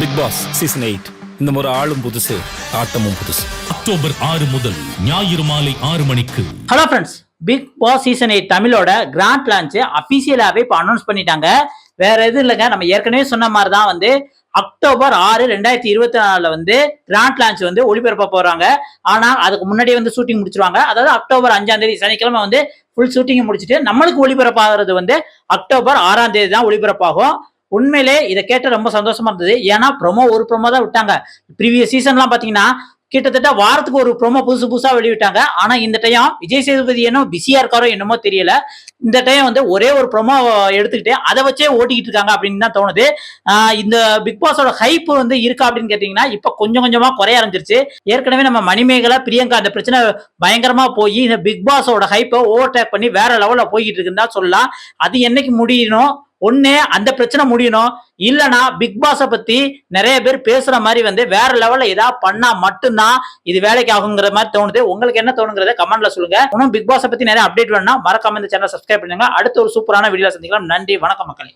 Big Boss season eight இந்த முறை ஆளும் புதுசு ஆட்டமும் புதுசு. அக்டோபர் ஆறு முதல் ஞாயிறு மாலை ஆறு மணிக்கு. Hello friends Bigg Boss season eight தமிழோட கிராண்ட் லான்ச் அபிஷியலாகவே இப்போ அனௌன்ஸ் பண்ணிட்டாங்க. வேற எதுவும் இல்லைங்க. நம்ம ஏற்கனவே சொன்ன மாதிரி தான் வந்து அக்டோபர் ஆறு ரெண்டாயிரத்தி இருபத்தி நாலுல வந்து கிராண்ட் லான்ச் வந்து ஒளிபரப்ப போறாங்க. ஆனா அதுக்கு முன்னாடியே வந்து ஷூட்டிங் முடிச்சிருவாங்க. அதாவது அக்டோபர் அஞ்சாம் தேதி சனிக்கிழமை வந்து ஃபுல் ஷூட்டிங் முடிச்சுட்டு நம்மளுக்கு ஒளிபரப்பாகிறது வந்து அக்டோபர் ஆறாம் தேதி தான் ஒளிபரப்பாகும். உண்மையிலே இதை கேட்டு ரொம்ப சந்தோஷமா இருந்தது. ஏன்னா ப்ரொமோ ஒரு ப்ரோமோ தான் விட்டாங்க. ப்ரீவியஸ் சீசன்லாம் பார்த்தீங்கன்னா கிட்டத்தட்ட வாரத்துக்கு ஒரு ப்ரோமோ புதுசு புதுசாக வெளியிட்டாங்க. ஆனால் இந்த டைம் விஜய் சேதுபதி என்ன பிஸியாக இருக்காரோ என்னமோ தெரியல. இந்த டைம் வந்து ஒரே ஒரு ப்ரோமோ எடுத்துக்கிட்டு அதை வச்சே ஓட்டிக்கிட்டு இருக்காங்க அப்படின்னு தான் தோணுது. இந்த பிக் பாஸோட ஹைப் வந்து இருக்கா அப்படின்னு கேட்டிங்கன்னா இப்போ கொஞ்சம் கொஞ்சமாக குறைய ஆரம்பிச்சிருச்சு. ஏற்கனவே நம்ம மணிமேகலா பிரியங்கா அந்த பிரச்சனை பயங்கரமாக போய் இந்த பிக் பாஸோட ஹைப்பை ஓவர்டேக் பண்ணி வேற லெவலில் போய்கிட்டு இருக்குன்னு தான் சொல்லலாம். அது என்னைக்கு முடியணும் ஒன்னு அந்த பிரச்சனை முடியணும். இல்லனா பிக் பாஸ பத்தி நிறைய பேர் பேசுற மாதிரி வந்து வேற லெவல்ல ஏதாவது பண்ணா மட்டும்தான் இது வேலைக்கு ஆகுங்கிற மாதிரி தோணுது. உங்களுக்கு என்ன தோணுங்கிறத கமெண்ட்ல சொல்லுங்க. இன்னும் பிக் பாஸ பத்தி நிறைய அப்டேட் வேணும்னா மறக்காம இந்த சேனல் சப்ஸ்கிரைப் பண்ணுங்க அடுத்த ஒரு சூப்பரான வீடியோ சந்திக்கலாம். நன்றி. வணக்கம் மக்களே.